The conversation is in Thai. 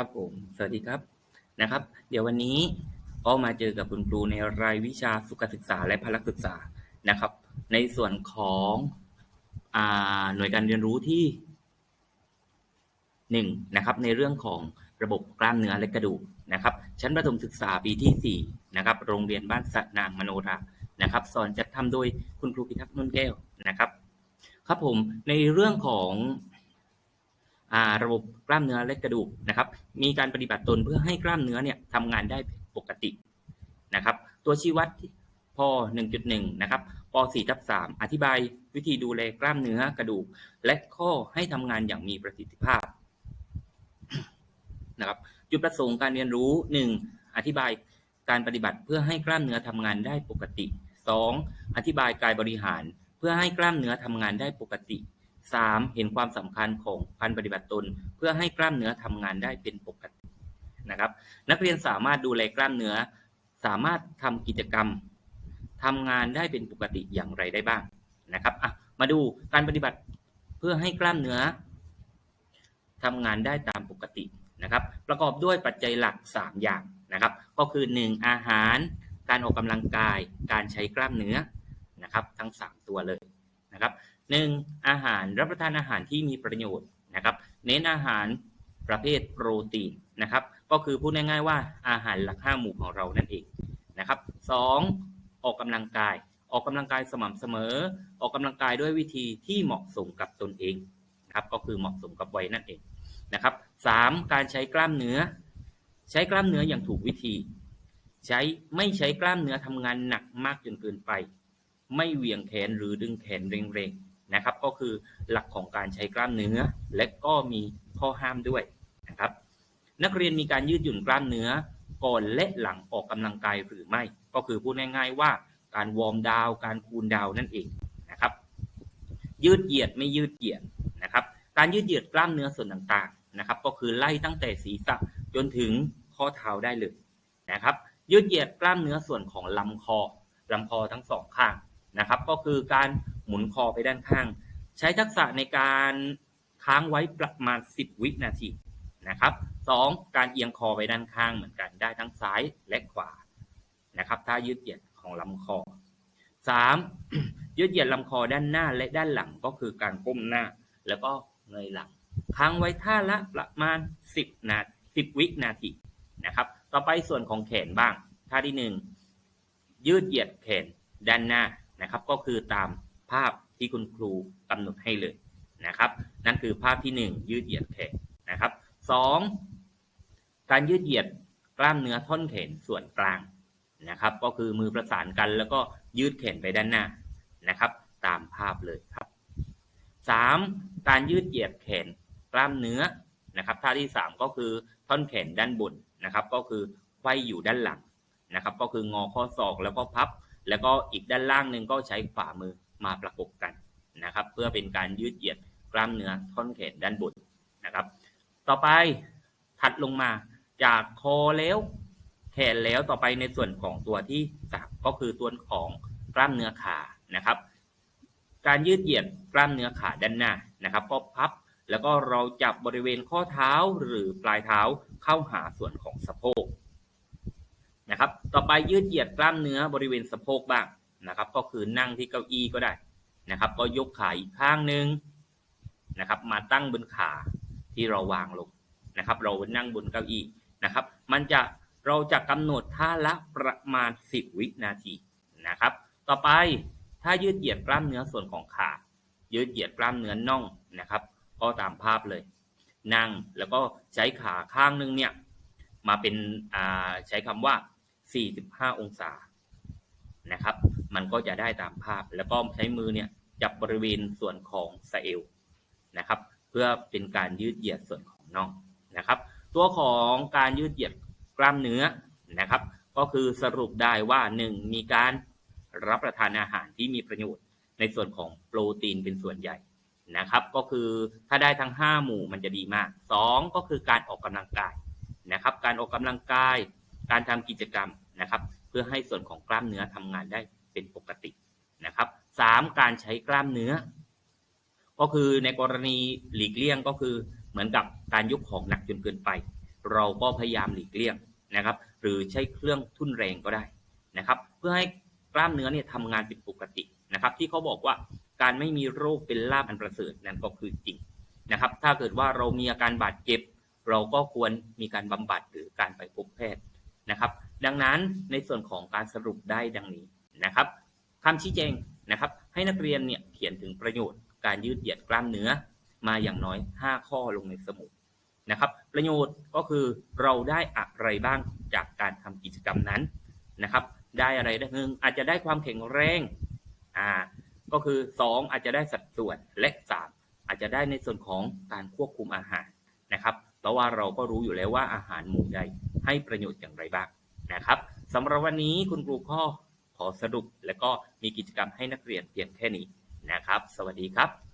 ครับผม สวัสดีครับนะครับ เดี๋ยววันนี้ก็มาเจอกับคุณครูในรายวิชาสุขศึกษาและพละศึกษานะครับ ในส่วนของอหน่วยการเรียนรู้ที่หนึ่งนะครับในเรื่องของระบบกล้ามเนื้อและกระดูกนะครับ ชั้นประถมศึกษาปีที่สี่นะครับ โรงเรียนบ้านสะนางมโนรานะครับ สอนจัดทำโดยคุณครูพิทักษ์นุ่นแก้วนะครับ ครับผมในเรื่องของ ระบบกล้ามเนื้อและกระดูกนะครับ มีการปฏิบัติตนเพื่อให้กล้ามเนื้อเนี่ยทำงานได้ปกตินะครับ ตัวชี้วัดพอ1.1 นะครับป4ทับ3อธิบายวิธีดูแลกล้ามเนื้อกระดูก และข้อให้ทำงานอย่างมีประสิทธิภาพนะครับจุดประสงค์การเรียนรู้ 1. อธิบายการปฏิบัติเพื่อให้กล้ามเนื้อทำงานได้ปกติ 2. อธิบายกายบริหาร เพื่อให้กล้ามเนื้อทำงานได้ปกติ 3. เห็นความสำคัญของการปฏิบัติตน เพื่อให้กล้ามเนื้อทำงานได้เป็นปกตินะครับ นักเรียนสามารถดูแลกล้ามเนื้อ สามารถทำกิจกรรมทำงานได้เป็นปกติอย่างไรได้บ้างนะครับอะมาดูการปฏิบัติเพื่อให้กล้ามเนื้อทำงานได้ตามปกตินะครับ ประกอบด้วยปัจจัยหลัก 3 อย่างนะครับ ก็คือ 1. อาหาร การออกกำลังกาย การใช้กล้ามเนื้อนะครับ ทั้ง 3 ตัวเลยนะครับ 1. อาหารรับประทานอาหารที่มีประโยชน์นะครับ เน้นอาหารประเภทโปรตีนนะครับ ก็คือพูดง่ายๆว่าอาหารหลักห้าหมู่ของเรานั่นเองนะครับ 2. ออกกำลังกาย ออกกำลังกายสม่ำเสมอ ออกกำลังกายด้วยวิธีที่เหมาะสมกับตนเองนะครับก็คือเหมาะสมกับวัยนั่นเองนะครับ 3. การใช้กล้ามเนื้อ ใช้กล้ามเนื้ออย่างถูกวิธี ใช้ไม่ใช้กล้ามเนื้อทำงานหนักมากจนเกินไป ไม่เหวี่ยงแขนหรือดึงแขนเร่งๆ นะครับ ก็คือหลักของการใช้กล้ามเนื้อ และก็มีข้อห้ามด้วยนะครับ นักเรียนมีการยืดหยุ่นกล้ามเนื้อก่อนและหลังออกกำลังกายหรือไม่ ก็คือพูดง่ายๆว่าการวอร์มดาว การคูลดาวนั่นเองนะครับ ยืดเหยียดไม่ยืดเหยียดนะครับ การยืดเหยียดกล้ามเนื้อส่วนต่างๆนะครับ ก็คือไล่ตั้งแต่ศีรษะจนถึงข้อเท้าได้เลยนะครับ ยืดเหยียดกล้ามเนื้อส่วนของลำคอลำคอทั้งสองข้างนะครับ ก็คือการ หมุนคอไปด้านข้าง ใช้ทักษะในการค้างไว้ประมาณ 10 วินาทีนะครับ 2. การเอียงคอไปด้านข้างเหมือนกันได้ทั้งซ้ายและขวานะครับถ้ายืดเหยียดของลำคอ 3. ยืดเหยียดลำคอด้านหน้าและด้านหลังก็คือการก้มหน้า แล้วก็เงยหลัง ค้างไว้ท่าละประมาณ 10 นาที10 วินาทีนะครับ ต่อไปส่วนของแขนบ้าง ท่าที่ 1 ยืดเหยียดแขนด้านหน้านะครับ ก็คือตาม ภาพที่คุณครูกำหนดให้เลยนะครับ นั่นคือภาพที่ 1 ยืดเหยียดแขนนะครับ 2. การยืดเหยียดกล้ามเนื้อท่อนแขนส่วนกลางนะครับ ก็คือมือประสานกันแล้วก็ยืดแขนไปด้านหน้านะครับ ตามภาพเลยครับ 3. การยืดเหยียดแขนกล้ามเนื้อนะครับท่าที่ 3 ก็คือท่อนแขนด้านบนนะครับ ก็คือไขว้อยู่ด้านหลังนะครับ ก็คืองอข้อศอกแล้วก็พับ แล้วก็อีกด้านล่างหนึ่งก็ใช้ฝ่ามือ มาประกบกันนะครับ เพื่อเป็นการยืดเหยียดกล้ามเนื้อท่อนแขนด้านบนนะครับ ต่อไปถัดลงมาจากคอแล้วแขนแล้วต่อไปในส่วนของตัวที่สามก็คือตัวของกล้ามเนื้อขานะครับ การยืดเหยียดกล้ามเนื้อขาด้านหน้านะครับ ก็พับแล้วก็เราจับบริเวณข้อเท้าหรือปลายเท้าเข้าหาส่วนของสะโพกนะครับ ต่อไปยืดเหยียดกล้ามเนื้อบริเวณสะโพกบ้าง นะครับ ก็คือนั่งที่เก้าอี้ก็ได้นะครับ ก็ยกขาอีกข้างหนึ่งนะครับ มาตั้งบนขาที่เราวางลงนะครับ เรานั่งบนเก้าอี้นะครับ มันจะเราจะกำหนดท่าละประมาณ 10 วินาทีนะครับ ต่อไปถ้ายืดเหยียดกล้ามเนื้อส่วนของขา ยืดเหยียดกล้ามเนื้อน่องนะครับ ก็ตามภาพเลย นั่งแล้วก็ใช้ขาข้างนึงเนี่ยมาเป็นใช้คำว่า 45 องศานะครับ มันก็จะได้ตามภาพ แล้วก็ใช้มือเนี่ยจับบริเวณส่วนของสะเอวนะครับ เพื่อเป็นการยืดเหยียดส่วนของน่องนะครับ ตัวของการยืดเหยียดกล้ามเนื้อนะครับ ก็คือสรุปได้ว่า 1. มีการรับประทานอาหารที่มีประโยชน์ ในส่วนของโปรตีนเป็นส่วนใหญ่นะครับ ก็คือถ้าได้ทั้ง 5 หมู่มันจะดีมาก 2. ก็คือการออกกำลังกายนะครับ การออกกำลังกาย การทำกิจกรรมนะครับ เพื่อให้ส่วนของกล้ามเนื้อทำงานได้ เป็นปกตินะครับ 3. การใช้กล้ามเนื้อ ก็คือในกรณีหลีกเลี่ยงก็คือเหมือนกับการยกของหนักจนเกินไป เราก็พยายามหลีกเลี่ยงนะครับ หรือใช้เครื่องทุ่นแรงก็ได้นะครับ เพื่อให้กล้ามเนื้อเนี่ยทำงานเป็นปกตินะครับ ที่เขาบอกว่าการไม่มีโรคเป็นลาภอันประเสริฐนั่นก็คือจริงนะครับ ถ้าเกิดว่าเรามีอาการบาดเจ็บ เราก็ควรมีการบำบัดหรือการไปพบแพทย์นะครับ ดังนั้นในส่วนของการสรุปได้ดังนี้ นะครับคำชี้แจงนะครับ ให้นักเรียนเนี่ยเขียนถึงประโยชน์การยืดเหยียดกล้ามเนื้อมาอย่างน้อย 5 ข้อลงในสมุดนะครับ ประโยชน์ก็คือเราได้อะไรบ้างจากการทำกิจกรรมนั้นนะครับ ได้อะไรได้หนึ่งอาจจะได้ความแข็งแรงอ่าก็คือ 2 อาจจะได้สัดส่วนและ 3 อาจจะได้ในส่วนของการควบคุมอาหารนะครับเพราะว่าเราก็รู้อยู่แล้วว่าอาหารหมู่ใดให้ประโยชน์อย่างไรบ้างนะครับสำหรับวันนี้คุณครูข้ อขอสรุป และก็มีกิจกรรมให้นักเรียนเพียงแค่นี้นะครับ สวัสดีครับ